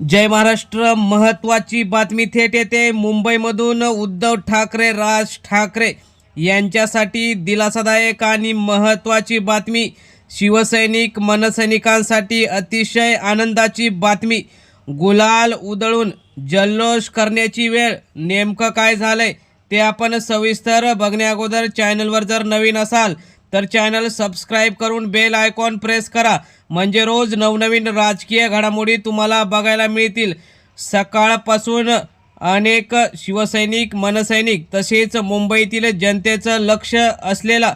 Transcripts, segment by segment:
जय महाराष्ट्र. महत्त्वाची बातमी थेट येते. मुंबईमधून उद्धव ठाकरे राज ठाकरे यांच्यासाठी दिलासादायक आणि महत्त्वाची बातमी. शिवसैनिक मनसैनिकांसाठी अतिशय आनंदाची बातमी. गुलाल उधळून जल्लोष करण्याची वेळ. नेमकं काय झालंय ते आपण सविस्तर बघण्याअगोदर चॅनलवर जर नवीन असाल तर चॅनल सबस्क्राईब करून बेल आयकॉन प्रेस करा. म्हणजे रोज नवनवीन राजकीय घडामोडी तुम्हाला बघायला मिळतील. सकाळपासून अनेक शिवसैनिक मनसैनिक तसेच मुंबईतील जनतेचं लक्ष असलेला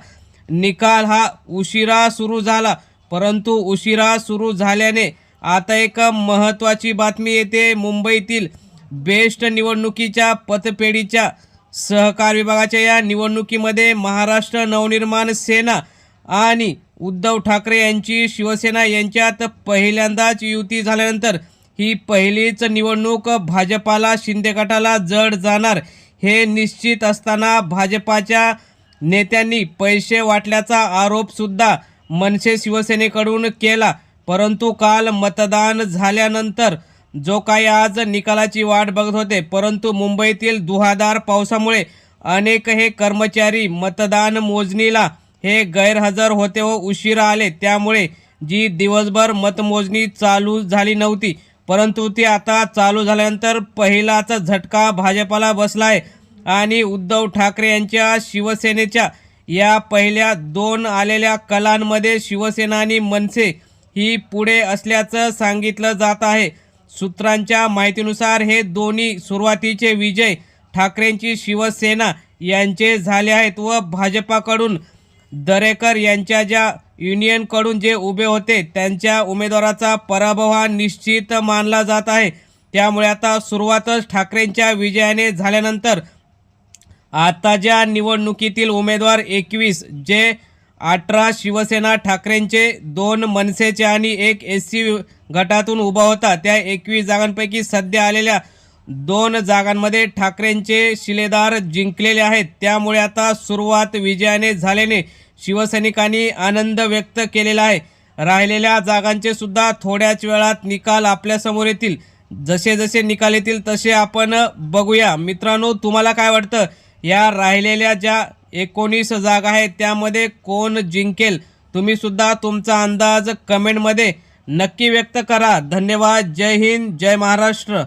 निकाल हा उशिरा सुरू झाला. परंतु उशिरा सुरू झाल्याने आता एक महत्त्वाची बातमी येते. मुंबईतील बेस्ट निवडणुकीच्या पतपेढीच्या सहकार विभागाच्या या निवडणुकीमध्ये महाराष्ट्र नवनिर्माण सेना आणि उद्धव ठाकरे यांची शिवसेना यांच्यात पहिल्यांदाच युती झाल्यानंतर ही पहिलीच निवडणूक भाजपाला शिंदे गटाला जड जाणार हे निश्चित असताना भाजपाच्या नेत्यांनी पैसे वाटल्याचा आरोपसुद्धा मनसे शिवसेनेकडून केला. परंतु काल मतदान झाल्यानंतर जो काही आज निकालाची वाट बघत होते परंतु मुंबईतील दुहादार पावसामुळे अनेक हे कर्मचारी मतदान मोजणीला हे गैरहजर होते व उशिरा आले. त्यामुळे जी दिवसभर मतमोजणी चालू झाली नव्हती परंतु ती आता चालू झाल्यानंतर पहिलाच झटका भाजपाला बसला आहे आणि उद्धव ठाकरे यांच्या शिवसेनेच्या या पहिल्या दोन आलेल्या कलांमध्ये शिवसेना आणि मनसे ही पुढे असल्याचं सांगितलं जात आहे. सूत्रांच्या माहितीनुसार हे दोन्ही सुरुवातीचे विजय ठाकरेंची शिवसेना यांचे झाले आहेत व भाजपाकडून दरेकर यांच्या ज्या युनियनकडून जे उभे होते त्यांच्या उमेदवाराचा पराभव हा निश्चित मानला जात आहे. त्यामुळे आता सुरुवातच ठाकरेंच्या विजयाने झाल्यानंतर आताच्या निवडणुकीतील उमेदवार एकवीस जे अठरा शिवसेना ठाकरेंचे दोन मनसेचे आणि एक एस सी गटातून उभा होता. त्या एकवीस जागांपैकी सध्या आलेल्या दोन जागांमध्ये ठाकरेंचे शिलेदार जिंकलेले आहेत. त्यामुळे आता सुरुवात विजयाने झाल्याने शिवसैनिकांनी आनंद व्यक्त केलेला आहे. राहिलेल्या जागांचे सुद्धा थोड्याच वेळात निकाल आपल्यासमोर येतील. जसे जसे निकाल येतील तसे आपण बघूया. मित्रांनो तुम्हाला काय वाटतं? या राहिलेल्या ज्या एकोणीस जागा आहेत. त्यामध्ये कोण जिंकेल? तुम्ही सुद्धा तुमचा अंदाज कमेंटमध्ये नक्की व्यक्त करा. धन्यवाद. जय हिंद. जय महाराष्ट्र.